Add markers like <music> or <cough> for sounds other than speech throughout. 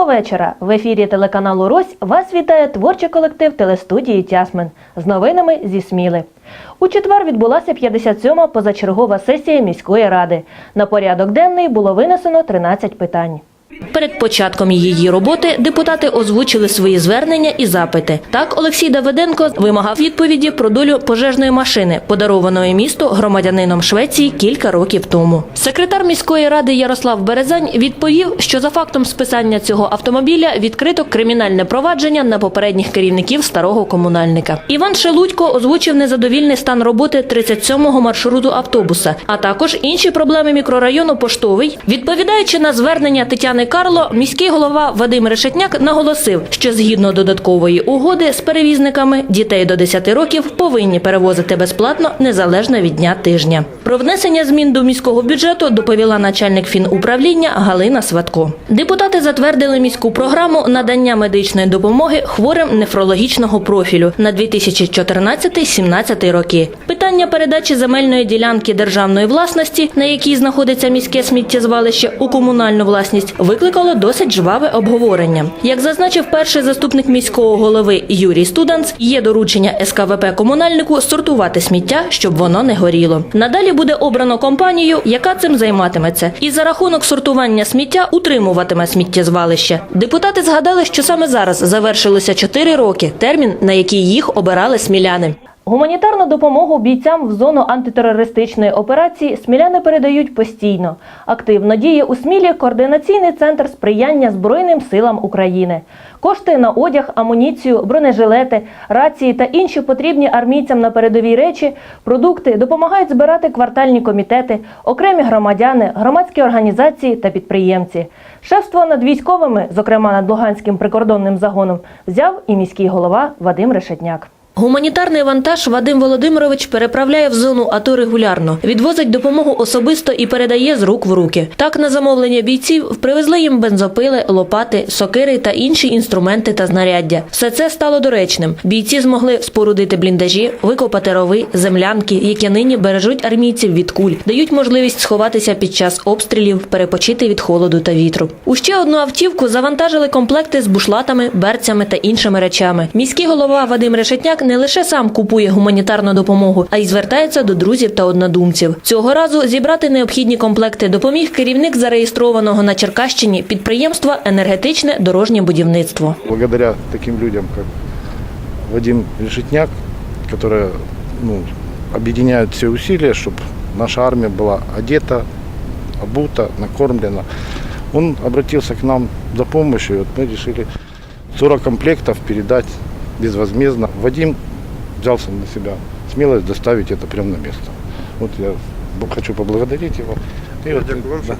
Доброго вечора! В ефірі телеканалу Рось вас вітає творчий колектив телестудії Тясмен з новинами зі Сміли. У четвер відбулася 57-ма позачергова сесія міської ради. На порядок денний було винесено 13 питань. Перед початком її роботи депутати озвучили свої звернення і запити. Так, Олексій Давиденко вимагав відповіді про долю пожежної машини, подарованої місту громадянином Швеції кілька років тому. Секретар міської ради Ярослав Березань відповів, що за фактом списання цього автомобіля відкрито кримінальне провадження на попередніх керівників старого комунальника. Іван Шелудько озвучив незадовільний стан роботи 37-го маршруту автобуса, а також інші проблеми мікрорайону Поштовий. Відповідаючи на звернення Тетяни Карло, міський голова Вадим Решетняк наголосив, що згідно додаткової угоди з перевізниками дітей до 10 років повинні перевозити безплатно незалежно від дня тижня. Про внесення змін до міського бюджету доповіла начальник фінуправління Галина Сватко. Депутати затвердили міську програму надання медичної допомоги хворим нефрологічного профілю на 2014-17 роки. Питання передачі земельної ділянки державної власності, на якій знаходиться міське сміттєзвалище у комунальну власність, викликало досить жваве обговорення. Як зазначив перший заступник міського голови Юрій Студанц, є доручення СКВП комунальнику сортувати сміття, щоб воно не горіло. Надалі буде обрано компанію, яка цим займатиметься, і за рахунок сортування сміття утримуватиме сміттєзвалище. Депутати згадали, що саме зараз завершилося 4 роки, термін, на який їх обирали сміляни. Гуманітарну допомогу бійцям в зону антитерористичної операції сміляни передають постійно. Активно діє у Смілі координаційний центр сприяння Збройним силам України. Кошти на одяг, амуніцію, бронежилети, рації та інші потрібні армійцям на передовій речі, продукти допомагають збирати квартальні комітети, окремі громадяни, громадські організації та підприємці. Шефство над військовими, зокрема над Луганським прикордонним загоном, взяв і міський голова Вадим Решетняк. Гуманітарний вантаж Вадим Володимирович переправляє в зону АТО регулярно, відвозить допомогу особисто і передає з рук в руки. Так, на замовлення бійців привезли їм бензопили, лопати, сокири та інші інструменти та знаряддя. Все це стало доречним. Бійці змогли спорудити бліндажі, викопати рови, землянки, які нині бережуть армійців від куль, дають можливість сховатися під час обстрілів, перепочити від холоду та вітру. У ще одну автівку завантажили комплекти з бушлатами, берцями та іншими речами. Міський голова Вадим Решетняк не лише сам купує гуманітарну допомогу, а й звертається до друзів та однодумців. Цього разу зібрати необхідні комплекти допоміг керівник зареєстрованого на Черкащині підприємства енергетичне дорожнє будівництво. благодаря таким людям, как Вадим Решетняк, которые ну, объединяют все усилия, чтобы наша армия была одета, обута, накормлена. Он обратился к нам за помощью, и вот мы решили 40 комплектов передать безвозмездно. Вадим взялся на себя смелость доставить это прямо на место. Вот я хочу поблагодарить его. И вот, да.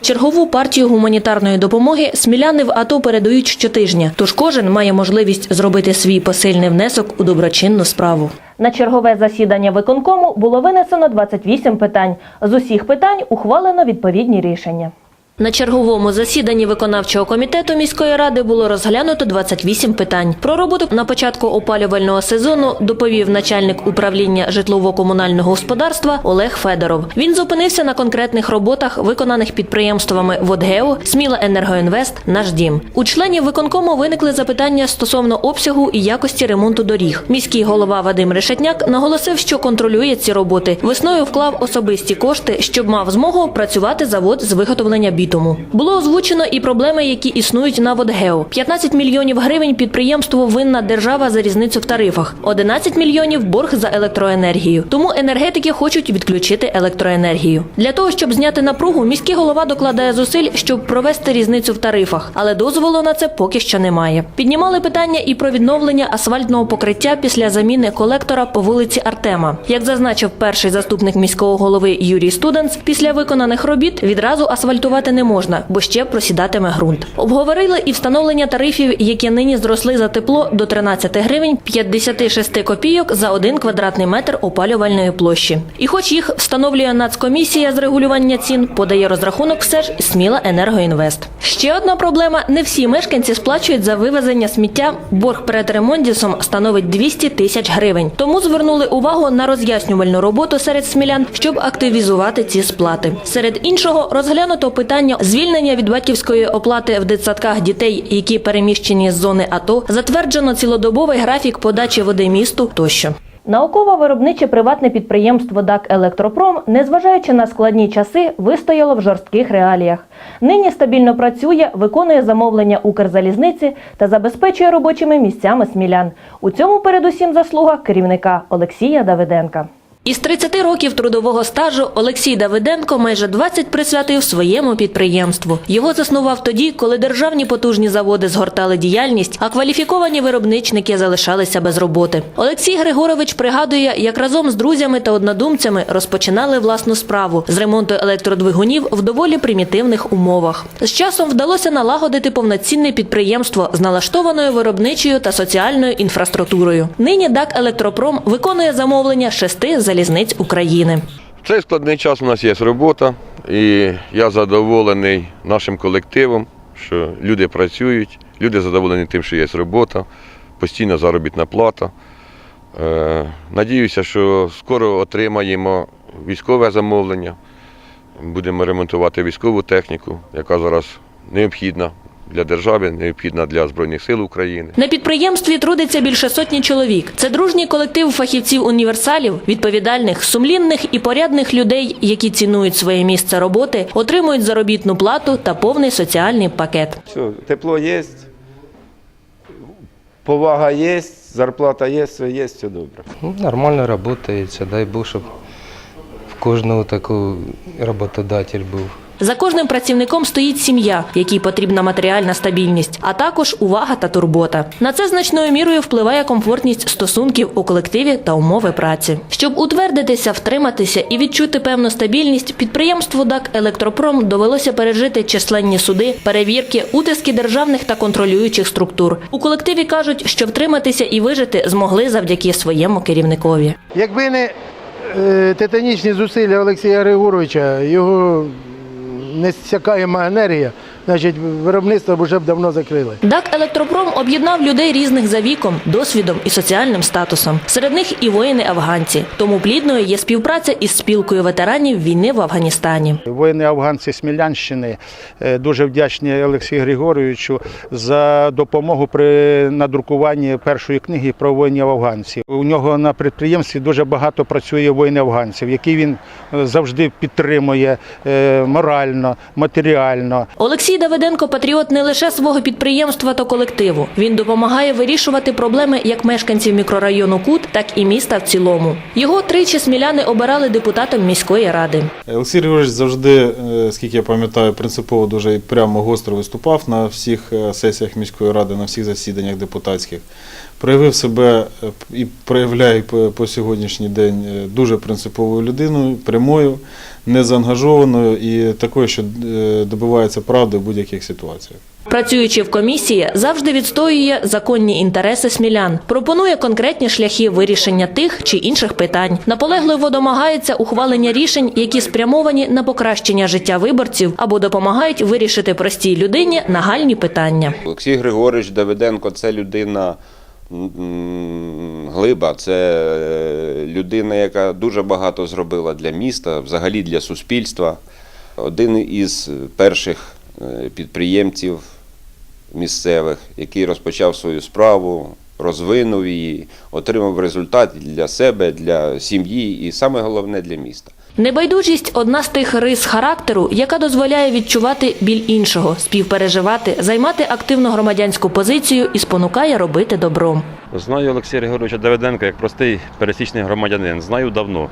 Чергову партію гуманітарної допомоги сміляни в АТО передають щотижня, тож кожен має можливість зробити свій посильний внесок у доброчинну справу. На чергове засідання виконкому було винесено 28 питань. З усіх питань ухвалено відповідні рішення. На черговому засіданні виконавчого комітету міської ради було розглянуто 28 питань. Про роботу на початку опалювального сезону доповів начальник управління житлово-комунального господарства Олег Федоров. Він зупинився на конкретних роботах, виконаних підприємствами «Водгео», «Сміла Енергоінвест», «Наш дім». У членів виконкому виникли запитання стосовно обсягу і якості ремонту доріг. Міський голова Вадим Решетняк наголосив, що контролює ці роботи. Весною вклав особисті кошти, щоб мав змогу працювати завод з виготовлення бітуму. Було озвучено і проблеми, які існують на Водгео. 15 мільйонів гривень підприємству винна держава за різницю в тарифах, 11 мільйонів борг за електроенергію. Тому енергетики хочуть відключити електроенергію. Для того щоб зняти напругу, міський голова докладає зусиль, щоб провести різницю в тарифах, але дозволу на це поки що немає. Піднімали питання і про відновлення асфальтного покриття після заміни колектора по вулиці Артема. Як зазначив перший заступник міського голови Юрій Студенц, після виконаних робіт відразу асфальтувати не можна, бо ще просідатиме ґрунт. Обговорили і встановлення тарифів, які нині зросли за тепло до 13 гривень 56 копійок за один квадратний метр опалювальної площі. І хоч їх встановлює Нацкомісія з регулювання цін, подає розрахунок все ж Сміла Енергоінвест. Ще одна проблема: не всі мешканці сплачують за вивезення сміття. Борг перед ремонтісом становить 200 тисяч гривень. Тому звернули увагу на роз'яснювальну роботу серед смілян, щоб активізувати ці сплати. Серед іншого розглянуто питання питання звільнення від батьківської оплати в дитсадках дітей, які переміщені з зони АТО, затверджено цілодобовий графік подачі води місту тощо. Науково-виробниче приватне підприємство ДАК Електропром, незважаючи на складні часи, вистояло в жорстких реаліях. Нині стабільно працює, виконує замовлення Укрзалізниці та забезпечує робочими місцями смілян. У цьому передусім заслуга керівника Олексія Давиденка. Із 30 років трудового стажу Олексій Давиденко майже 20 присвятив своєму підприємству. Його заснував тоді, коли державні потужні заводи згортали діяльність, а кваліфіковані виробничники залишалися без роботи. Олексій Григорович пригадує, як разом з друзями та однодумцями розпочинали власну справу з ремонту електродвигунів в доволі примітивних умовах. З часом вдалося налагодити повноцінне підприємство з налаштованою виробничою та соціальною інфраструктурою. Нині ДАК Електропром виконує замовлення шести залізниць України. В цей складний час у нас є робота, і я задоволений нашим колективом, що люди працюють, люди задоволені тим, що є робота, постійна заробітна плата. Е, Надіюся, що скоро отримаємо військове замовлення, будемо ремонтувати військову техніку, яка зараз необхідна для держави, необхідна для Збройних сил України. На підприємстві трудиться більше сотні чоловік. Це дружній колектив фахівців-універсалів, відповідальних, сумлінних і порядних людей, які цінують своє місце роботи, отримують заробітну плату та повний соціальний пакет. Все, тепло є, повага є, зарплата є, все є, все добре. Ну, Нормально работається, дай Бог, щоб в кожного такий роботодатель був. За кожним працівником стоїть сім'я, якій потрібна матеріальна стабільність, а також увага та турбота. На це значною мірою впливає комфортність стосунків у колективі та умови праці. Щоб утвердитися, втриматися і відчути певну стабільність, підприємству ДАК Електропром довелося пережити численні суди, перевірки, утиски державних та контролюючих структур. У колективі кажуть, що втриматися і вижити змогли завдяки своєму керівникові. Якби не е, титанічні зусилля Олексія Григоровича, його несякаєма енергія, значить виробництво вже б давно закрили. ДАК Електропром об'єднав людей різних за віком, досвідом і соціальним статусом. Серед них і воїни-афганці. Тому плідною є співпраця із спілкою ветеранів війни в Афганістані. Воїни афганці Смілянщини е, дуже вдячні Олексію Григоровичу за допомогу при надрукуванні першої книги про воїнів афганців. У нього на підприємстві дуже багато працює воїнів афганців, які він е, завжди підтримує е, морально, матеріально. Олексій Давиденко патріот не лише свого підприємства та колективу. Він допомагає вирішувати проблеми як мешканців мікрорайону Кут, так і міста в цілому. Його тричі сміляни обирали депутатом міської ради. Олексій Григорович завжди, е, скільки я пам'ятаю, принципово дуже прямо гостро виступав на всіх е, сесіях міської ради, на всіх засіданнях депутатських. Проявив себе е, і проявляє по, сьогоднішній день е, дуже принциповою людиною, прямою, незаангажованою і такою, що е, добивається правди в будь-яких ситуаціях. Працюючи в комісії, завжди відстоює законні інтереси смілян, пропонує конкретні шляхи вирішення тих чи інших питань. Наполегливо домагається ухвалення рішень, які спрямовані на покращення життя виборців або допомагають вирішити простій людині нагальні питання. Олексій Григорович Давиденко це людина глиба, це е, людина, яка дуже багато зробила для міста, взагалі для суспільства. Один із перших е, підприємців місцевих, який розпочав свою справу, розвинув її, отримав результат для себе, для сім'ї і саме головне для міста. Небайдужість одна з тих рис характеру, яка дозволяє відчувати біль іншого, співпереживати, займати активну громадянську позицію і спонукає робити добро. Знаю Олексія Григоровича Давиденка як простий пересічний громадянин. Знаю давно.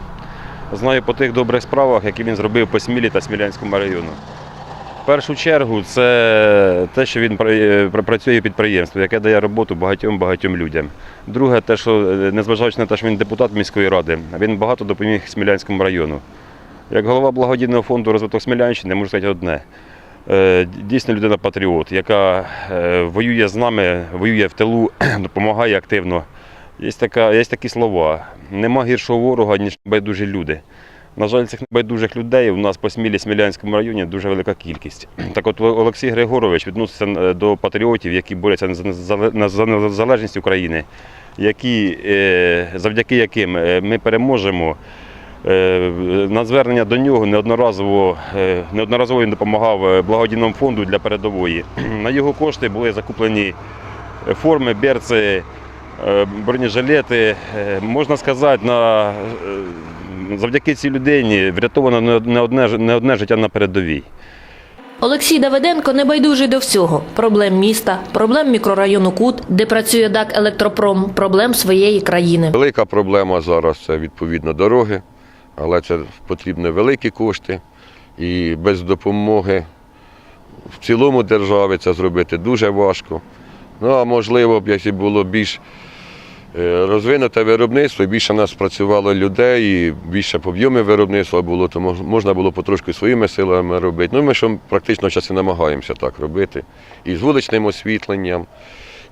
Знаю по тих добрих справах, які він зробив по Смілі та Смілянському району. В першу чергу це те, що він пра- пра- працює в підприємстві, яке дає роботу багатьом-багатьом людям. Друге, те, що е, незважаючи на те, що він депутат міської ради, він багато допоміг Смілянському району. Як голова благодійного фонду розвиток Смілянщини, можу сказати одне. Е, Дійсно людина патріот, яка е, воює з нами, воює в тилу, <clears throat> допомагає активно. Є, така, є такі слова: нема гіршого ворога, ніж байдужі люди. На жаль, цих небайдужих людей у нас по Смілі Смілянському районі дуже велика кількість. <clears throat> Так от Олексій Григорович відноситься е, до патріотів, які борються за незалежність України, які, е, завдяки яким е, ми переможемо. На звернення до нього неодноразово, неодноразово він допомагав благодійному фонду для передової. <clears throat> На його кошти були закуплені форми, берці, бронежилети. Можна сказати, на, завдяки цій людині врятовано не одне- не одне, життя на передовій. Олексій Давиденко не байдужий до всього: проблем міста, проблем мікрорайону Кут, де працює ДАК Електропром, проблем своєї країни. Велика проблема зараз це відповідно дороги, але це потрібні великі кошти. І без допомоги в цілому державі це зробити дуже важко. Ну а можливо б, якщо було більш розвинуте виробництво, більше в нас працювало людей, і більше по об'ємі виробництва було, то можна було потрошки своїми силами робити. Ну, ми що практично зараз і намагаємося так робити. І з вуличним освітленням,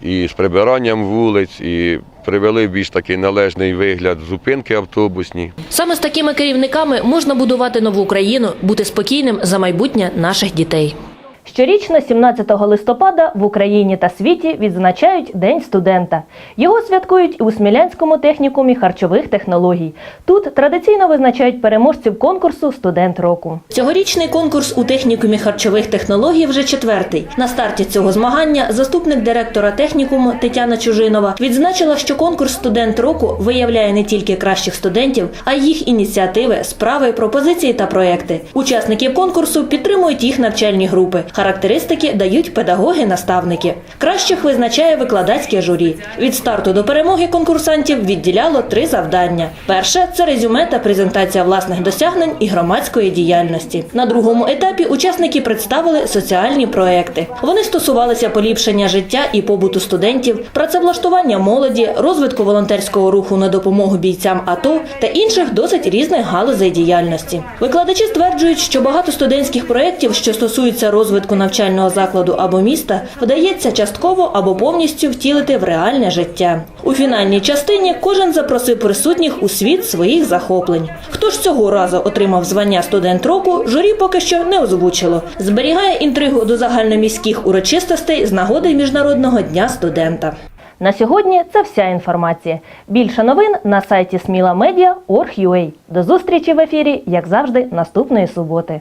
і з прибиранням вулиць, і привели більш такий належний вигляд зупинки автобусні. Саме з такими керівниками можна будувати нову країну, бути спокійним за майбутнє наших дітей. Щорічно, 17 листопада, в Україні та світі відзначають День студента. Його святкують і у Смілянському технікумі харчових технологій. Тут традиційно визначають переможців конкурсу Студент року. Цьогорічний конкурс у технікумі харчових технологій вже четвертий. На старті цього змагання заступник директора технікуму Тетяна Чужинова відзначила, що конкурс Студент року виявляє не тільки кращих студентів, а й їх ініціативи, справи, пропозиції та проекти. Учасників конкурсу підтримують їх навчальні групи. Характеристики дають педагоги-наставники. Кращих визначає викладацьке журі. Від старту до перемоги конкурсантів відділяло три завдання: перше це резюме та презентація власних досягнень і громадської діяльності. На другому етапі учасники представили соціальні проекти. Вони стосувалися поліпшення життя і побуту студентів, працевлаштування молоді, розвитку волонтерського руху на допомогу бійцям АТО та інших досить різних галузей діяльності. Викладачі стверджують, що багато студентських проєктів, що стосуються розвитку навчального закладу або міста, вдається частково або повністю втілити в реальне життя. У фінальній частині кожен запросив присутніх у світ своїх захоплень. Хто ж цього разу отримав звання студент року, журі поки що не озвучило. Зберігає інтригу до загальноміських урочистостей з нагоди Міжнародного дня студента. На сьогодні це вся інформація. Більше новин на сайті smilamedia.org.ua. До зустрічі в ефірі, як завжди, наступної суботи.